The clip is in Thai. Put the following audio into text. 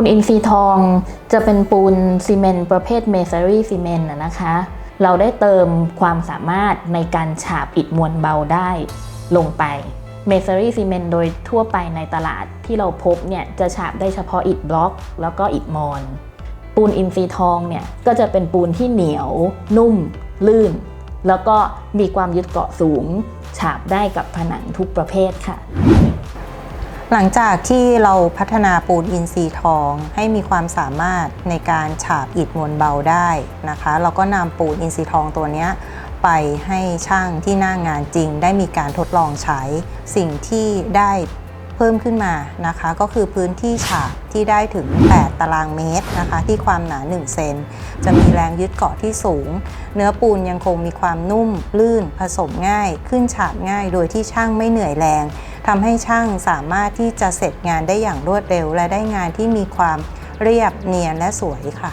ปูนอินทรีย์ทองจะเป็นปูนซีเมนต์ประเภทเมเซอรี่ซีเมนต์นะคะ เราได้เติมความสามารถในการฉาบอิฐมวลเบาได้ลงไปเมเซอรี่ซีเมนต์โดยทั่วไปในตลาดที่เราพบเนี่ยจะฉาบได้เฉพาะอิฐบล็อก แล้วก็อิฐมอนปูนอินทรีย์ทองเนี่ยก็จะเป็นปูนที่เหนียว นุ่ม ลื่น แล้วก็มีความยึดเกาะสูง ฉาบได้กับผนังทุกประเภทค่ะ หลังจากที่เราพัฒนาปูนอินทรีย์ทองให้มีความสามารถในการฉาบอิฐมวลเบาได้นะคะ เราก็นำปูนอินทรีย์ทองตัวนี้ไปให้ช่างที่หน้างงานจริง ได้มีการทดลองใช้สิ่งที่ได้เพิ่มขึ้นมานะคะ ก็คือพื้นที่ฉาบที่ได้ถึง 8 ตารางเมตรนะคะ ที่ความหนา 1 เซนจะมีแรงยึดเกาะที่สูง เนื้อปูนยังคงมีความนุ่มลื่นผสมง่าย ขึ้นฉาบง่าย โดยที่ช่างไม่เหนื่อยแรง ทำให้ช่างสามารถที่จะเสร็จงานได้อย่างรวดเร็ว และได้งานที่มีความเรียบเนียนและสวยค่ะ